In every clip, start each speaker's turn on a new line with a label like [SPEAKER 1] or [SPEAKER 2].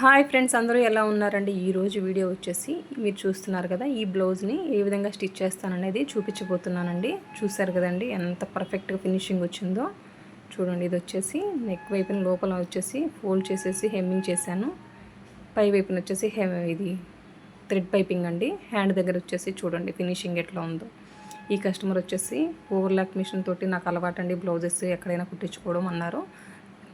[SPEAKER 1] Hi friends అందరూ ఎలా ఉన్నారండి? ఈరోజు వీడియో వచ్చేసి మీరు చూస్తున్నారు కదా ఈ బ్లౌజ్ని ఏ విధంగా స్టిచ్ చేస్తాననేది చూపించబోతున్నానండి. చూసారు కదండి ఎంత పర్ఫెక్ట్గా ఫినిషింగ్ వచ్చిందో. చూడండి ఇది వచ్చేసి నెక్ వైపున లోపల వచ్చేసి ఫోల్డ్ చేసేసి హెమ్మింగ్ చేశాను. పై వైపున వచ్చేసి హె ఇది థ్రెడ్ పైపింగ్ అండి. హ్యాండ్ దగ్గర వచ్చేసి చూడండి ఫినిషింగ్ ఎట్లా ఉందో. ఈ కస్టమర్ వచ్చేసి ఓవర్లాక్ మిషన్ తోటి నాకు అలవాటు అండి బ్లౌజెస్ ఎక్కడైనా కుట్టించుకోవడం అన్నారు.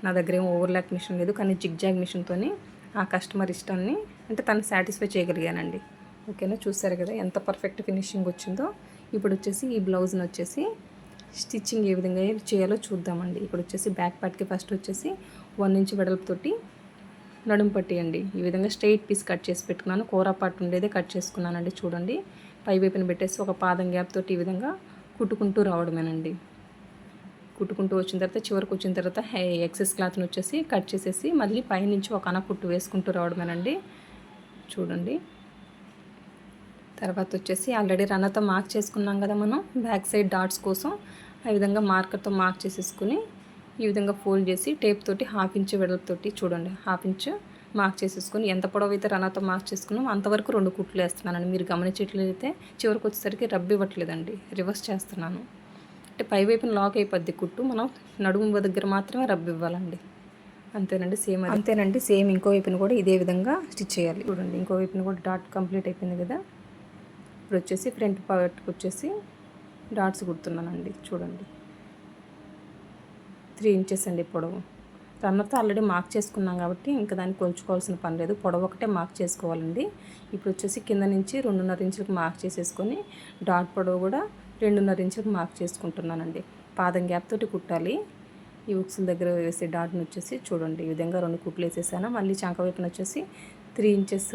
[SPEAKER 1] నా దగ్గర ఏం ఓవర్లాక్ మిషన్ లేదు కానీ జిగ్జాగ్ మిషన్తోని ఆ కస్టమర్ ఇష్టాన్ని అంటే తను సాటిస్ఫై చేయగలిగానండి. ఓకేనా? చూసారు కదా ఎంత పర్ఫెక్ట్ ఫినిషింగ్ వచ్చిందో. ఇప్పుడు వచ్చేసి ఈ బ్లౌజ్ని వచ్చేసి స్టిచ్చింగ్ ఏ విధంగా చేయాలో చూద్దామండి. ఇప్పుడు వచ్చేసి బ్యాక్ పార్ట్కి ఫస్ట్ వచ్చేసి వన్ ఇంచ్ వెడల్పుతోటి నడుము పట్టి అండి. ఈ విధంగా స్ట్రైట్ పీస్ కట్ చేసి పెట్టుకున్నాను. కూర పార్ట్ ఉండేదే కట్ చేసుకున్నానండి. చూడండి. పై వైపున పెట్టేసి ఒక పాదం గ్యాప్ తోటి ఈ విధంగా కుట్టుకుంటూ రావడమేనండి. కుట్టుకుంటూ వచ్చిన తర్వాత చివరికి వచ్చిన తర్వాత ఎక్సెస్ క్లాత్ని వచ్చేసి కట్ చేసేసి మళ్ళీ పైనుంచి ఒక అన కుట్టు వేసుకుంటూ రావడమేనండి. చూడండి. తర్వాత వచ్చేసి ఆల్రెడీ రన్నతో మార్క్ చేసుకున్నాం కదా మనం బ్యాక్ సైడ్ డాట్స్ కోసం ఆ విధంగా మార్కర్తో మార్క్ చేసేసుకుని ఈ విధంగా ఫోల్డ్ చేసి టేప్ తోటి హాఫ్ ఇంచ్ వెడల్పుతోటి చూడండి హాఫ్ ఇంచ్ మార్క్ చేసేసుకుని ఎంత పొడవు అయితే రన్నతో మార్క్ చేసుకున్నాం అంతవరకు రెండు కుట్లు వేస్తున్నానండి. మీరు గమనించట్లయితే చివరికి వచ్చేసరికి రబ్బు ఇవ్వట్లేదండి. రివర్స్ చేస్తున్నాను. అంటే పై వైపున లాక్ అయిపోద్ది కుట్టు. మనం నడుము దగ్గర మాత్రమే రబ్బు ఇవ్వాలండి. అంతేనండి సేమ్ అంతేనండి సేమ్ ఇంకో వైపున కూడా ఇదే విధంగా స్టిచ్ చేయాలి. చూడండి ఇంకో వైపున కూడా డాట్ కంప్లీట్ అయిపోయింది కదా. ఇప్పుడు వచ్చేసి ఫ్రంట్ పార్ట్కి వచ్చేసి డాట్స్ కుడుతున్నానండి చూడండి. త్రీ ఇంచెస్ అండి పొడవు. రన్నర్తో ఆల్రెడీ మార్క్ చేసుకున్నాం కాబట్టి ఇంకా దాన్ని కొలుచుకోవాల్సిన పని లేదు. పొడవు ఒకటే మార్క్ చేసుకోవాలండి. ఇప్పుడు వచ్చేసి కింద నుంచి రెండున్నర ఇంచులకు మార్క్ చేసేసుకొని డాట్ పొడవు కూడా రెండున్నర ఇంచులకు మార్క్ చేసుకుంటున్నానండి. పాదం గ్యాప్ తోటి కుట్టాలి. ఈ ఉక్సుల దగ్గర వేసే డాట్ని వచ్చేసి చూడండి. ఈ విధంగా రెండు కుట్లు వేసేసాను. మళ్ళీ చంక వైపున వచ్చేసి three inches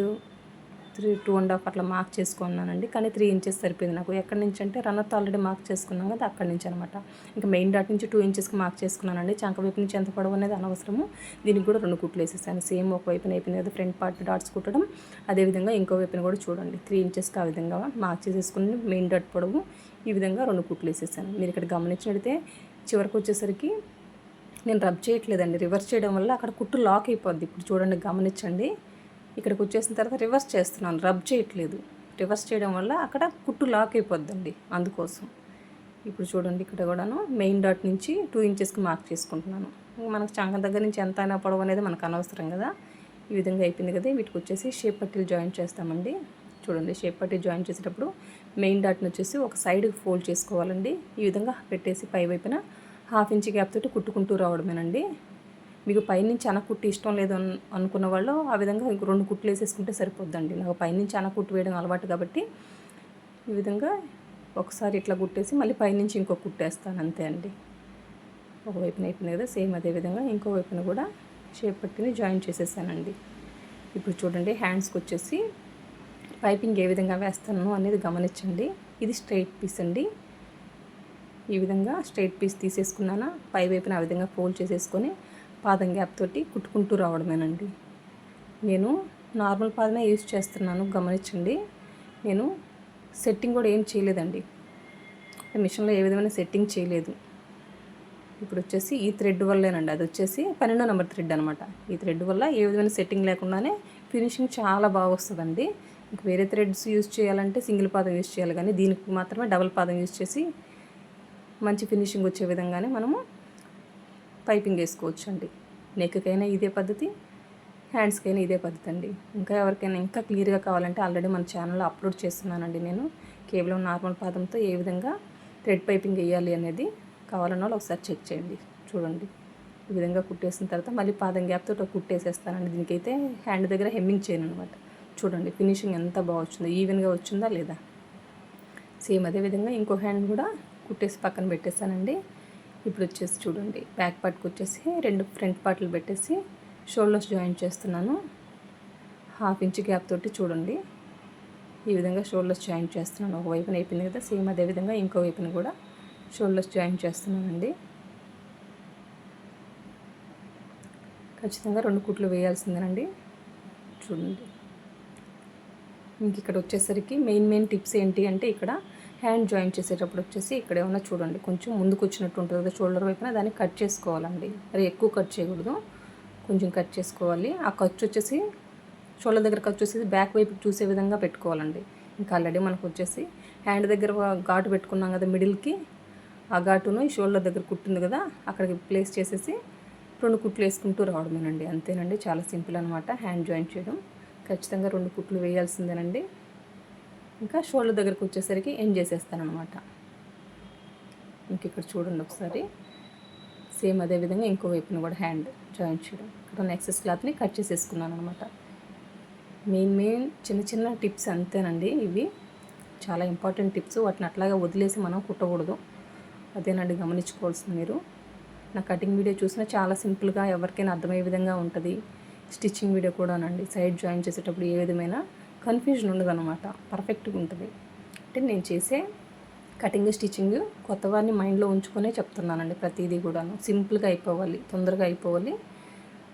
[SPEAKER 1] three two and half అట్లా మార్క్ చేసుకున్నానండి. కానీ త్రీ ఇంచెస్ సరిపోయింది నాకు. ఎక్కడి నుంచి అంటే రన్నర్తో ఆల్రెడీ మార్క్ చేసుకున్నాం కదా అక్కడి నుంచి అనమాట. ఇంకా మెయిన్ డాట్ నుంచి టూ ఇంచెస్కి మార్క్ చేసుకున్నానండి. చంక వైపు నుంచి ఎంత పొడవు అనేది అనవసరము. దీనికి కూడా రెండు కుట్లు వేసేసాను. సేమ్ ఒక వైపున అయిపోయింది కదా ఫ్రంట్ పార్ట్ డాట్స్ కుట్టడం. అదేవిధంగా ఇంకో వైపున కూడా చూడండి. త్రీ ఇంచెస్కి ఆ విధంగా మార్క్ చేసేసుకుని మెయిన్ డాట్ పొడవు ఈ విధంగా రెండు కుట్లు వేసేసాను. మీరు ఇక్కడ గమనించినట్లయితే చివరికి వచ్చేసరికి నేను రబ్ చేయట్లేదండి. రివర్స్ చేయడం వల్ల అక్కడ కుట్టు లాక్ అయిపోద్ది. ఇప్పుడు చూడండి గమనించండి. ఇక్కడికి వచ్చేసిన తర్వాత రివర్స్ చేస్తున్నాను. రబ్ చేయట్లేదు. రివర్స్ చేయడం వల్ల అక్కడ కుట్టు లాక్ అయిపోద్దండి అందుకోసం. ఇప్పుడు చూడండి ఇక్కడ కూడాను మెయిన్ డాట్ నుంచి టూ ఇంచెస్కి మార్క్ చేసుకుంటున్నాను. మనకు చంక దగ్గర నుంచి ఎంత అయినా పొడవు అనేది మనకు అనవసరం కదా. ఈ విధంగా అయిపోయింది కదా. వీటికి వచ్చేసి షేప్ పట్టీలు జాయిన్ చేస్తామండి. చూడండి షేప్ పట్టీ జాయిన్ చేసేటప్పుడు మెయిన్ డాట్ని వచ్చేసి ఒక సైడ్ ఫోల్డ్ చేసుకోవాలండి. ఈ విధంగా పెట్టేసి పై వైపున హాఫ్ ఇంచ్ గ్యాప్ తోటి కుట్టుకుంటూ రావడమేనండి. మీకు పైనుంచి అనకుట్టు ఇష్టం లేదు అనుకున్న వాళ్ళు ఆ విధంగా ఇంకో రెండు కుట్లు వేసేసుకుంటే సరిపోద్దండి. నాకు పైనుంచి అనకుట్టు వేయడం అలవాటు కాబట్టి ఈ విధంగా ఒకసారి ఇట్లా కుట్టేసి మళ్ళీ పైనుంచి ఇంకో కుట్టేస్తాను అంతే అండి. ఒకవైపున అయిపోయింది కదా సేమ్ అదే విధంగా ఇంకో వైపున కూడా షేప్ పట్టిని జాయిన్ చేసేసానండి. ఇప్పుడు చూడండి హ్యాండ్స్కి వచ్చేసి పైపింగ్ ఏ విధంగా వేస్తాను అనేది గమనించండి. ఇది స్ట్రైట్ పీస్ అండి. ఈ విధంగా స్ట్రైట్ పీస్ తీసేసుకున్నాను పై వైపున ఆ విధంగా ఫోల్డ్ చేసేసుకొని పాదం గ్యాప్ తోటి కుట్టుకుంటూ రావడమేనండి. నేను నార్మల్ పాదమే యూజ్ చేస్తున్నాను గమనించండి. నేను సెట్టింగ్ కూడా ఏం చేయలేదండి. మిషన్లో ఏ విధమైన సెట్టింగ్ చేయలేదు. ఇప్పుడు వచ్చేసి ఈ థ్రెడ్ వల్లేనండి. అది వచ్చేసి పన్నెండో నెంబర్ థ్రెడ్ అనమాట ఈ థ్రెడ్ వల్ల ఏ విధమైన సెట్టింగ్ లేకుండానే ఫినిషింగ్ చాలా బాగా వస్తుందండి. ఇంక వేరే థ్రెడ్స్ యూజ్ చేయాలంటే సింగిల్ పాదం యూజ్ చేయాలి. కానీ దీనికి మాత్రమే డబుల్ పాదం యూజ్ చేసి మంచి ఫినిషింగ్ వచ్చే విధంగానే మనము పైపింగ్ వేసుకోవచ్చు అండి నెక్కకైనా ఇదే పద్ధతి హ్యాండ్స్కైనా ఇదే పద్ధతి అండి ఇంకా ఎవరికైనా ఇంకా క్లియర్గా కావాలంటే ఆల్రెడీ మన ఛానల్లో అప్లోడ్ చేస్తున్నానండి నేను. కేవలం నార్మల్ పాదంతో ఏ విధంగా థ్రెడ్ పైపింగ్ వేయాలి అనేది కావాలన్న వాళ్ళు ఒకసారి చెక్ చేయండి. చూడండి. ఈ విధంగా కుట్టేసిన తర్వాత మళ్ళీ పాదం గ్యాప్తో కుట్టేసేస్తానండి. దీనికైతే హ్యాండ్ దగ్గర హెమ్మింగ్ చేయను అనమాట చూడండి ఫినిషింగ్ ఎంత బాగా వచ్చిందో ఈవెన్గా వచ్చిందా లేదా? సేమ్ అదే విధంగా ఇంకో హ్యాండ్ కూడా కుట్టేసి పక్కన పెట్టేస్తానండి. ఇప్పుడు వచ్చేసి చూడండి. బ్యాక్ పార్ట్కి వచ్చేసి రెండు ఫ్రంట్ పార్ట్లు పెట్టేసి షోల్డర్స్ జాయిన్ చేస్తున్నాను. హాఫ్ ఇంచ్ గ్యాప్ తోటి చూడండి. ఈ విధంగా షోల్డర్స్ జాయిన్ చేస్తున్నాను. ఒక వైపున అయిపోయింది కదా సేమ్ అదే విధంగా ఇంకో వైపున కూడా షోల్డర్స్ జాయిన్ చేస్తున్నానండి. ఖచ్చితంగా రెండు కుట్లు వేయాల్సిందేనండి. చూడండి. ఇంక ఇక్కడ వచ్చేసరికి మెయిన్ మెయిన్ టిప్స్ ఏంటి అంటే ఇక్కడ హ్యాండ్ జాయిన్ చేసేటప్పుడు వచ్చేసి ఇక్కడ ఏమన్నా చూడండి కొంచెం ముందుకు వచ్చినట్టు ఉంటుంది కదా షోల్డర్ వైపున దాన్ని కట్ చేసుకోవాలండి. మరి ఎక్కువ కట్ చేయకూడదు. కొంచెం కట్ చేసుకోవాలి. ఆ ఖర్చు వచ్చేసి షోల్డర్ దగ్గర ఖర్చు వచ్చేసి బ్యాక్ వైపు చూసే విధంగా పెట్టుకోవాలండి. ఇంకా ఆల్రెడీ మనకు వచ్చేసి హ్యాండ్ దగ్గర ఘాటు పెట్టుకున్నాం కదా మిడిల్కి ఆ ఘాటును ఈ షోల్డర్ దగ్గర కుట్టింది కదా అక్కడికి ప్లేస్ చేసేసి రెండు కుట్లు వేసుకుంటూ రావడమేనండి. అంతేనండి. చాలా సింపుల్ అనమాట హ్యాండ్ జాయిన్ చేయడం. ఖచ్చితంగా రెండు కుట్లు వేయాల్సిందేనండి. ఇంకా షోల్డర్ దగ్గరకు వచ్చేసరికి ఎండ్ చేసేస్తాను అనమాట ఇంక ఇక్కడ చూడండి ఒకసారి. సేమ్ అదే విధంగా ఇంకో వైపున కూడా హ్యాండ్ జాయింట్ చేయడం. ఇక్కడ ఎక్సెస్ క్లాత్ని కట్ చేసేసుకున్నాను అనమాట మెయిన్ మెయిన్ చిన్న చిన్న టిప్స్ అంతేనండి ఇవి. చాలా ఇంపార్టెంట్ టిప్స్. వాటిని అట్లాగే వదిలేసి మనం కుట్టకూడదు. అదేనండి గమనించుకోవాల్సింది మీరు. నా కటింగ్ వీడియో చూసినా చాలా సింపుల్గా ఎవరికైనా అర్థమయ్యే విధంగా ఉంటుంది. స్టిచ్చింగ్ వీడియో కూడానండి. సైడ్ జాయిన్ చేసేటప్పుడు ఏ విధమైన కన్ఫ్యూజన్ ఉండదు అనమాట పర్ఫెక్ట్గా ఉంటుంది. అంటే నేను చేసే కటింగ్ స్టిచ్చింగ్ కొత్త వారిని మైండ్లో ఉంచుకొనే చెప్తున్నానండి ప్రతిదీ కూడాను. సింపుల్గా అయిపోవాలి తొందరగా అయిపోవాలి.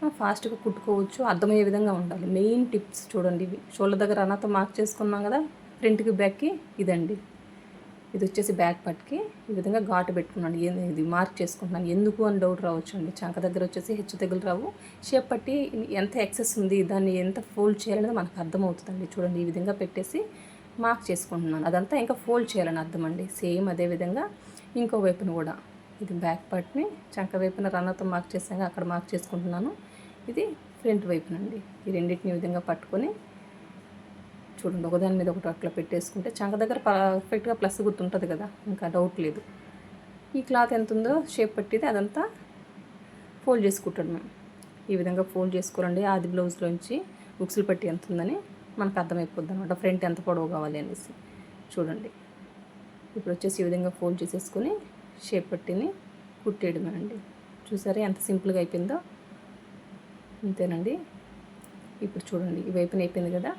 [SPEAKER 1] ఫాస్ట్గా కుట్టుకోవచ్చు అర్థమయ్యే విధంగా ఉండాలి. మెయిన్ టిప్స్ చూడండి ఇవి. షోళ్ళ దగ్గర అన్నతో మార్క్ చేసుకున్నాం కదా ప్రింట్కి బ్యాక్కి ఇదండి. ఇది వచ్చేసి బ్యాక్ పట్కి ఈ విధంగా ఘాటు పెట్టుకున్నాను. ఇది మార్క్ చేసుకుంటున్నాను. ఎందుకు అని డౌట్ రావచ్చు అండి చంక దగ్గర వచ్చేసి హెచ్చు తెగులు రావు. షేప్ పట్టి ఎంత ఎక్సెస్ ఉంది దాన్ని ఎంత ఫోల్డ్ చేయాలనేది మనకు అర్థమవుతుందండి. చూడండి ఈ విధంగా పెట్టేసి మార్క్ చేసుకుంటున్నాను. అదంతా ఇంకా ఫోల్డ్ చేయాలని అర్థం అండి సేమ్ అదే విధంగా ఇంకో వైపున కూడా. ఇది బ్యాక్ పార్ట్ని చంక వైపున రన్నతో మార్క్ చేసాక అక్కడ మార్క్ చేసుకుంటున్నాను. ఇది ఫ్రంట్ వైపునండి. ఈ రెండింటిని విధంగా పట్టుకొని చూడండి ఒకదాని మీద ఒకటి అట్లా పెట్టేసుకుంటే చంక దగ్గర పర్ఫెక్ట్గా ప్లస్ గుర్తుంటుంది కదా ఇంకా డౌట్ లేదు. ఈ క్లాత్ ఎంత ఉందో షేప్ పట్టిది అదంతా ఫోల్డ్ చేసుకుంటాడు మేము ఈ విధంగా ఫోల్డ్ చేసుకోవాలండి. ఆది బ్లౌజ్లోంచి బుక్స్లు పట్టి ఎంత ఉందని మనకు అర్థమైపోద్ది అనమాట ఫ్రంట్ ఎంత పొడవు కావాలి అనేసి. చూడండి. ఇప్పుడు వచ్చేసి ఈ విధంగా ఫోల్డ్ చేసేసుకొని షేప్ పట్టిని కుట్టేయడమేనండి చూసారా ఎంత సింపుల్గా అయిపోయిందో? అంతేనండి. ఇప్పుడు చూడండి ఈ వైపున అయిపోయింది కదా?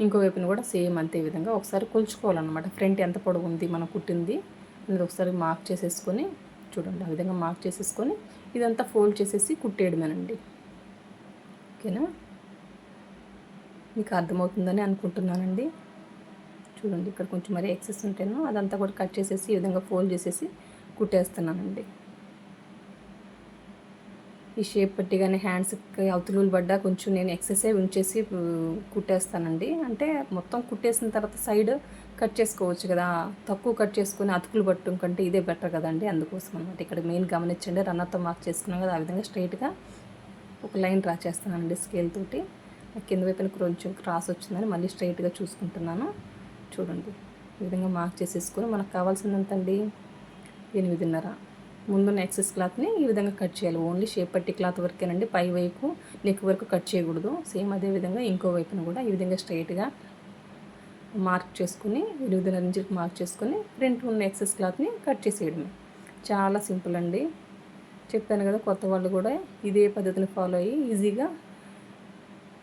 [SPEAKER 1] ఇంకో వైపున కూడా సేమ్ అంతే విధంగా ఒకసారి కొలుచుకోవాలన్నమాట. ఫ్రంట్ ఎంత పొడవు ఉంది మనం కుట్టింది అనేది ఒకసారి మార్క్ చేసేసుకొని చూడండి ఆ విధంగా మార్క్ చేసేసుకొని ఇదంతా ఫోల్డ్ చేసేసి కుట్టేయడమేనండి. ఓకేనా? మీకు అర్థమవుతుందని అనుకుంటున్నానండి. చూడండి ఇక్కడ కొంచెం మరీ ఎక్సెస్ ఉంటేనో అదంతా కూడా కట్ చేసేసి ఈ విధంగా ఫోల్డ్ చేసేసి కుట్టేస్తున్నానండి. ఈ షేప్ పట్టి కానీ హ్యాండ్స్కి అవతలులు పడ్డా కొంచెం నేను ఎక్సర్సైజ్ ఉంచేసి కుట్టేస్తానండి. అంటే మొత్తం కుట్టేసిన తర్వాత సైడ్ కట్ చేసుకోవచ్చు కదా. తక్కువ కట్ చేసుకుని అతుకులు పట్టడం కంటే ఇదే బెటర్ కదండి. అందుకోసం అనమాట ఇక్కడ మెయిన్ గమనించండి. రన్నర్తో మార్క్ చేసుకున్నాం కదా. ఆ విధంగా స్ట్రైట్గా ఒక లైన్ డ్రా చేస్తానండి స్కేల్ తోటి. కింద వైపున కొంచెం క్రాస్ వచ్చిందని మళ్ళీ స్ట్రైట్గా చూసుకుంటున్నాను. చూడండి. ఈ విధంగా మార్క్ చేసేసుకొని మనకు కావాల్సిందంత అండి ఎనిమిదిన్నర. ముందున్న ఎక్సెస్ క్లాత్ని ఈ విధంగా కట్ చేయాలి. ఓన్లీ షేప్ పట్టి క్లాత్ వరకేనండి. పై వైపు నెక్ వరకు కట్ చేయకూడదు. సేమ్ అదే విధంగా ఇంకో వైపున కూడా ఈ విధంగా స్ట్రైట్గా మార్క్ చేసుకుని ఎనిమిదిన్నర నుంచి మార్క్ చేసుకొని ఫ్రంట్ ఉన్న ఎక్సెస్ క్లాత్ని కట్ చేసేయడమే. చాలా సింపుల్ అండి. చెప్పాను కదా కొత్త వాళ్ళు కూడా ఇదే పద్ధతిని ఫాలో అయ్యి ఈజీగా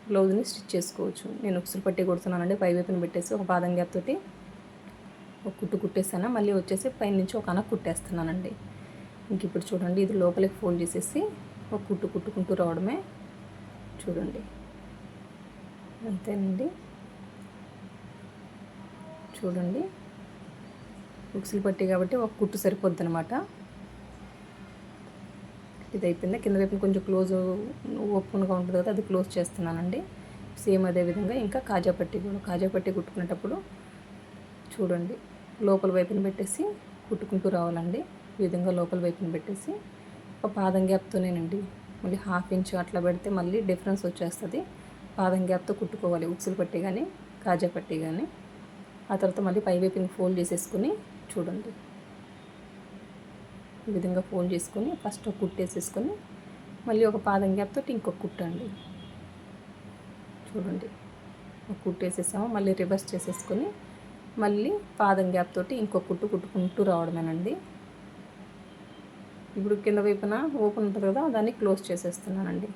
[SPEAKER 1] బ్లౌజ్ని స్టిచ్ చేసుకోవచ్చు. నేను ఉక్సులు పట్టి కొడుతున్నానండి. పై వైపున పెట్టేసి ఒక బాదం గ్యాప్ తోటి ఒక కుట్టు కుట్టేసాను మళ్ళీ వచ్చేసి పైన నుంచి ఒక అనకు కుట్టేస్తున్నానండి. ఇంక ఇప్పుడు చూడండి ఇది లోపలికి ఫోల్డ్ చేసేసి ఒక కుట్టు కుట్టుకుంటూ రావడమే చూడండి. అంతేనండి. చూడండి. ఉక్సులు పట్టి కాబట్టి ఒక కుట్టు సరిపోద్ది అనమాట ఇది అయిపోయింది? కింద వైపున కొంచెం క్లోజ్ ఓపెన్గా ఉంటుంది కదా అది క్లోజ్ చేస్తున్నానండి. సేమ్ అదే విధంగా ఇంకా కాజా పట్టి కూడా కాజా పట్టి కుట్టుకునేటప్పుడు చూడండి. లోపల వైపున పెట్టేసి కుట్టుకుంటూ రావాలండి. ఈ విధంగా లోపల వైపున పెట్టేసి ఒక పాదం గ్యాప్తోనేనండి. మళ్ళీ హాఫ్ ఇంచ్ అట్లా పెడితే మళ్ళీ డిఫరెన్స్ వచ్చేస్తుంది. పాదం గ్యాప్తో కుట్టుకోవాలి ఉక్సులు పట్టి కానీ కాజా పట్టి కానీ ఆ తర్వాత మళ్ళీ పై వైపుని ఫోల్డ్ చేసేసుకుని చూడండి. ఈ విధంగా ఫోల్డ్ చేసుకొని ఫస్ట్ ఒక కుట్టేసేసుకొని మళ్ళీ ఒక పాదం గ్యాప్తో ఇంకొక కుట్టండి చూడండి. ఒక కుట్టేసేసాము మళ్ళీ రివర్స్ చేసేసుకొని మళ్ళీ పాదం గ్యాప్ తోటి ఇంకొక కుట్టు కుట్టుకుంటూ రావడమేనండి. ఇప్పుడు కింద వైపున ఓపెన్ ఉంటుంది కదా దాన్ని క్లోజ్ చేసేస్తున్నానండి.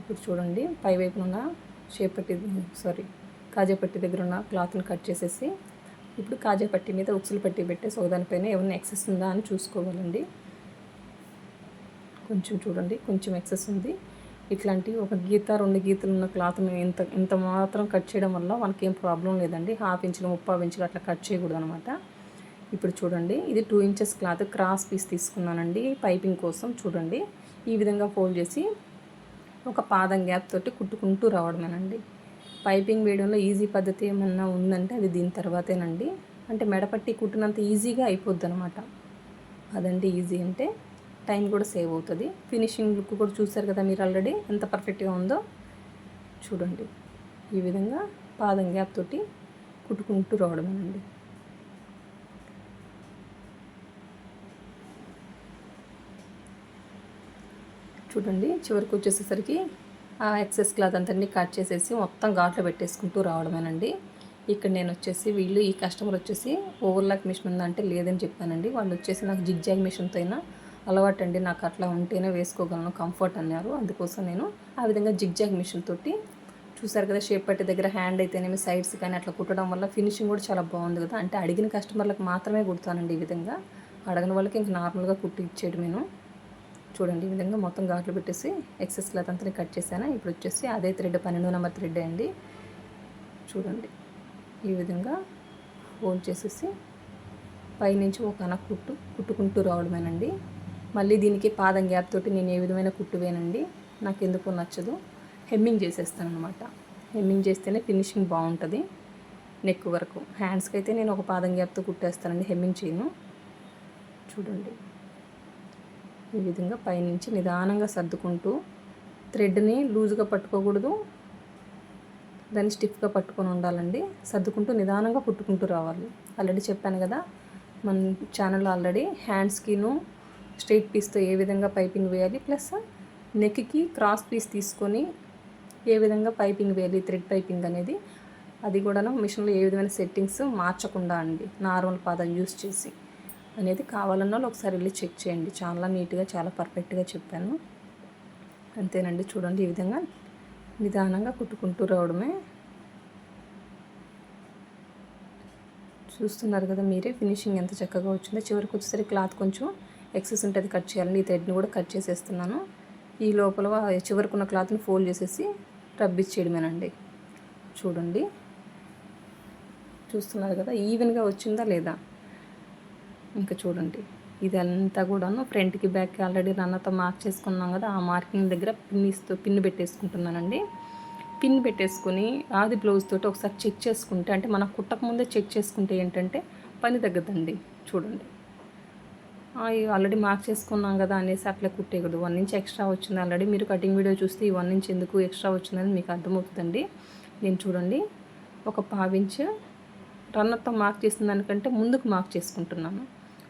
[SPEAKER 1] ఇప్పుడు చూడండి పై వైపున ఉన్న షేప్ పట్టి సారీ కాజాపట్టి దగ్గర ఉన్న క్లాత్ని కట్ చేసేసి ఇప్పుడు కాజాపట్టి మీద ఉక్సులు పట్టి పెట్టేసి ఒకదానిపైన ఏమైనా ఎక్సెస్ ఉందా అని చూసుకోవాలండి. కొంచెం చూడండి కొంచెం ఎక్సెస్ ఉంది. ఇట్లాంటి ఒక గీత రెండు గీతలు ఉన్న క్లాత్ని ఇంత ఇంత మాత్రం కట్ చేయడం వల్ల మనకి ఏం ప్రాబ్లం లేదండి. హాఫ్ ఇంచులు ముప్పై ఇంచులు అట్లా కట్ చేయకూడదు అనమాట ఇప్పుడు చూడండి ఇది two inches cloth cross piece తీసుకున్నానండి. పైపింగ్ కోసం చూడండి ఈ విధంగా ఫోల్డ్ చేసి ఒక పాదం గ్యాప్ తోటి కుట్టుకుంటూ రావడమేనండి. పైపింగ్ వేయడంలో ఈజీ పద్ధతి ఏమన్నా ఉందంటే అది దీని తర్వాతేనండి. అంటే మెడపట్టి కుట్టినంత ఈజీగా అయిపోద్ది అనమాట అదండి ఈజీ అంటే టైం కూడా సేవ్ అవుతుంది. ఫినిషింగ్ లుక్ కూడా చూసారు కదా మీరు ఆల్రెడీ ఎంత పర్ఫెక్ట్గా ఉందో? చూడండి ఈ విధంగా పాదం గ్యాప్ తోటి కుట్టుకుంటూ రావడమేనండి. చూడండి. చివరికి వచ్చేసేసరికి ఆ ఎక్సెస్ క్లాత్ అంతన్నీ కట్ చేసేసి మొత్తం ఘాట్లో పెట్టేసుకుంటూ రావడమేనండి. ఇక్కడ నేను వచ్చేసి వీళ్ళు ఈ కస్టమర్ వచ్చేసి ఓవర్లాక్ మిషన్ ఉందంటే లేదని చెప్పానండి. వాళ్ళు వచ్చేసి నాకు జిగ్జాగ్ మిషన్తో అయినా అలవాటు అండి నాకు అట్లా ఉంటేనే వేసుకోగలను కంఫర్ట్ అన్నారు. అందుకోసం నేను ఆ విధంగా జిగ్జాగ్ మిషన్ తోటి చూసారు కదా షేప్ పట్టి దగ్గర హ్యాండ్ అయితేనేమి సైడ్స్ కానీ అట్లా కుట్టడం వల్ల ఫినిషింగ్ కూడా చాలా బాగుంది కదా. అంటే అడిగిన కస్టమర్లకు మాత్రమే కుడతానండి ఈ విధంగా. అడగని వాళ్ళకి ఇంక నార్మల్గా కుట్టి ఇచ్చేయడం నేను చూడండి ఈ విధంగా మొత్తం ఘాట్లు పెట్టేసి ఎక్సెస్ క్లాత్ అంతా కట్ చేశాను? ఇప్పుడు వచ్చేసి అదే థ్రెడ్ పన్నెండు నెంబర్ థ్రెడ్ అండి. చూడండి ఈ విధంగా ఫోల్డ్ చేసేసి పైనుంచి ఒక అన కుట్టు కుట్టుకుంటూ రావడమేనండి. మళ్ళీ దీనికి పాదం గ్యాప్ తోటి నేను ఏ విధమైన కుట్టు వేనండి నాకు ఎందుకు నచ్చదు. హెమ్మింగ్ చేసేస్తాను అనమాట హెమ్మింగ్ చేస్తేనే ఫినిషింగ్ బాగుంటుంది. నెక్ వరకు. హ్యాండ్స్కి అయితే నేను ఒక పాదం గ్యాప్తో కుట్టేస్తానండి హెమ్మింగ్ చేయను. చూడండి. ఈ విధంగా పైనుంచి నిదానంగా సర్దుకుంటూ థ్రెడ్ని లూజ్గా పట్టుకోకూడదు. దాన్ని స్టిఫ్గా పట్టుకొని ఉండాలండి. సర్దుకుంటూ నిదానంగా కుట్టుకుంటూ రావాలి. ఆల్రెడీ చెప్పాను కదా మన ఛానల్ ఆల్రెడీ హ్యాండ్స్కిను స్ట్రైట్ పీస్తో ఏ విధంగా పైపింగ్ వేయాలి ప్లస్ నెక్కి క్రాస్ పీస్ తీసుకొని ఏ విధంగా పైపింగ్ వేయాలి థ్రెడ్ పైపింగ్ అనేది. అది కూడా మిషన్లో ఏ విధమైన సెట్టింగ్స్ మార్చకుండా అండి నార్మల్ పాదం యూస్ చేసి. అనేది కావాలన్న వాళ్ళు ఒకసారి వెళ్ళి చెక్ చేయండి. చాలా నీట్గా చాలా పర్ఫెక్ట్గా చెప్పాను. అంతేనండి. చూడండి ఈ విధంగా నిదానంగా కుట్టుకుంటూ రావడమే. చూస్తున్నారు కదా మీరే ఫినిషింగ్ ఎంత చక్కగా వచ్చిందో. చివరికి వచ్చేసరికి క్లాత్ కొంచెం ఎక్సెస్ ఉంటుంది కట్ చేయాలండి ఈ థ్రెడ్ని కూడా కట్ చేసేస్తున్నాను. ఈ లోపల చివరికి క్లాత్ని ఫోల్డ్ చేసేసి రబ్ చేయడమేనండి. చూడండి. చూస్తున్నారు కదా ఈవెన్గా వచ్చిందా లేదా? ఇంకా చూడండి. ఇది అంతా కూడాను ఫ్రంట్కి బ్యాక్కి ఆల్రెడీ రన్నతో మార్క్ చేసుకున్నాం కదా ఆ మార్కింగ్ దగ్గర పిన్నిస్తూ పిన్ పెట్టేసుకుంటున్నానండి. పిన్ పెట్టేసుకుని ఆది బ్లౌజ్ తోటి ఒకసారి చెక్ చేసుకుంటే అంటే మనం కుట్టక ముందే చెక్ చేసుకుంటే ఏంటంటే పని తగ్గదండి. చూడండి. ఆల్రెడీ మార్క్ చేసుకున్నాం కదా అనేసి అట్లా కుట్టేయకూడదు వన్ ఇంచ్ ఎక్స్ట్రా వచ్చింది ఆల్రెడీ. మీరు కటింగ్ వీడియో చూస్తే ఈ వన్ ఇంచ్ ఎందుకు ఎక్స్ట్రా వచ్చిందని మీకు అర్థమవుతుందండి. నేను చూడండి. ఒక పావించ్ రన్నర్తో మార్క్ చేసిన దానికంటే ముందుకు మార్క్ చేసుకుంటున్నాను.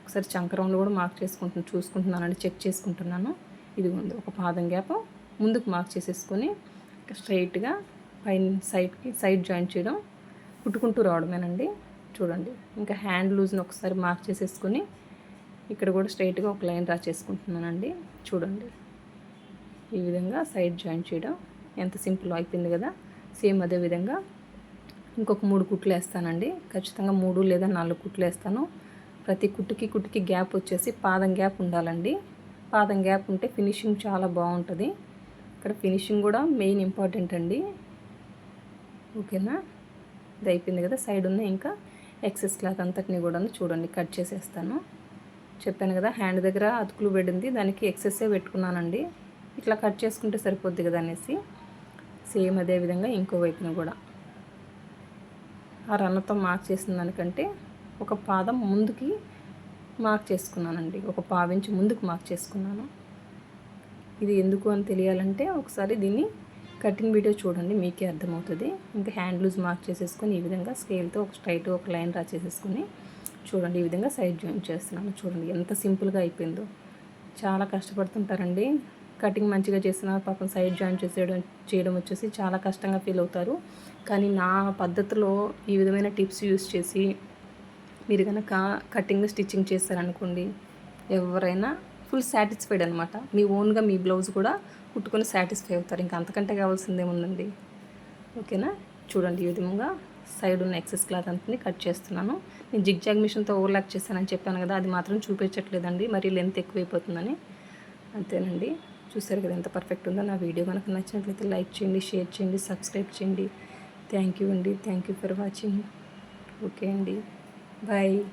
[SPEAKER 1] ఒకసారి చంకరంలో కూడా మార్క్ చేసుకుంటున్నాను చూసుకుంటున్నానండి చెక్ చేసుకుంటున్నాను. ఇది ఉంది ఒక పాదం గ్యాప్ ముందుకు మార్క్ చేసేసుకొని స్ట్రైట్గా పైన సైడ్కి సైడ్ జాయిన్ చేయడం. కుట్టుకుంటూ రావడమేనండి. చూడండి ఇంకా హ్యాండ్ లూజ్ని ఒకసారి మార్క్ చేసేసుకొని ఇక్కడ కూడా స్ట్రైట్గా ఒక లైన్ డ్రా చేసుకుంటున్నానండి. చూడండి ఈ విధంగా సైడ్ జాయిన్ చేయడం. ఎంత సింపుల్ అయిపోయింది కదా. సేమ్ అదే విధంగా ఇంకొక మూడు కుట్లు వేస్తానండి. ఖచ్చితంగా మూడు లేదా నాలుగు కుట్లు వేస్తాను. ప్రతి కుట్టుకి కుట్టుకి గ్యాప్ వచ్చేసి పాదం గ్యాప్ ఉండాలండి. పాదం గ్యాప్ ఉంటే ఫినిషింగ్ చాలా బాగుంటుంది. ఇక్కడ ఫినిషింగ్ కూడా మెయిన్ ఇంపార్టెంట్ అండి. ఓకేనా? ఇది అయిపోయింది కదా సైడ్ ఉన్న ఇంకా ఎక్సెస్ క్లాత్ అంతటిని కూడా చూడండి కట్ చేసేస్తాను. చెప్పాను కదా హ్యాండ్ దగ్గర అతుకులు పెడింది దానికి ఎక్సెస్సే పెట్టుకున్నానండి. ఇట్లా కట్ చేసుకుంటే సరిపోద్ది కదా అనేసి. సేమ్ అదే విధంగా ఇంకో వైపున కూడా. ఆ రన్నతో మార్క్ చేసిన దానికంటే ఒక పాదం ముందుకి మార్క్ చేసుకున్నానండి. ఒక పావించి ముందుకు మార్క్ చేసుకున్నాను. ఇది ఎందుకు అని తెలియాలంటే ఒకసారి దీన్ని కటింగ్ వీడియో చూడండి మీకే అర్థమవుతుంది. ఇంకా హ్యాండ్ లూజ్ మార్క్ చేసేసుకొని ఈ విధంగా స్కేల్తో ఒక స్ట్రైట్ ఒక లైన్ రా చేసేసుకొని చూడండి ఈ విధంగా సైడ్ జాయిన్ చేస్తున్నాను. చూడండి ఎంత సింపుల్గా అయిపోయిందో. చాలా కష్టపడుతుంటారండి. కటింగ్ మంచిగా చేసిన పాపం సైడ్ జాయిన్ చేసేయడం చేయడం వచ్చేసి చాలా కష్టంగా ఫీల్ అవుతారు. కానీ నా పద్ధతిలో ఈ విధమైన టిప్స్ యూస్ చేసి మీరు కనుక కటింగ్ స్టిచ్చింగ్ చేస్తారనుకోండి ఎవరైనా ఫుల్ సాటిస్ఫైడ్ అనమాట మీ ఓన్గా మీ బ్లౌజ్ కూడా కుట్టుకొని సాటిస్ఫై అవుతారు. ఇంకా అంతకంటే కావాల్సిందేముందండి ఓకేనా? చూడండి ఈ విధంగా సైడ్ ఉన్న ఎక్సెస్ క్లాత్ అంతా కట్ చేస్తున్నాను. నేను జిగ్జాగ్ మిషన్తో ఓవర్లాక్ చేస్తానని చెప్పాను కదా అది మాత్రం చూపించట్లేదండి. మరి లెంత్ ఎక్కువైపోతుందని. అంతేనండి. చూసారు కదా ఎంత పర్ఫెక్ట్ ఉందో. నా వీడియో కనుక నచ్చినట్లయితే లైక్ చేయండి షేర్ చేయండి సబ్స్క్రైబ్ చేయండి. థ్యాంక్ యూ అండి. Thank you for watching. Okay అండి. Bye.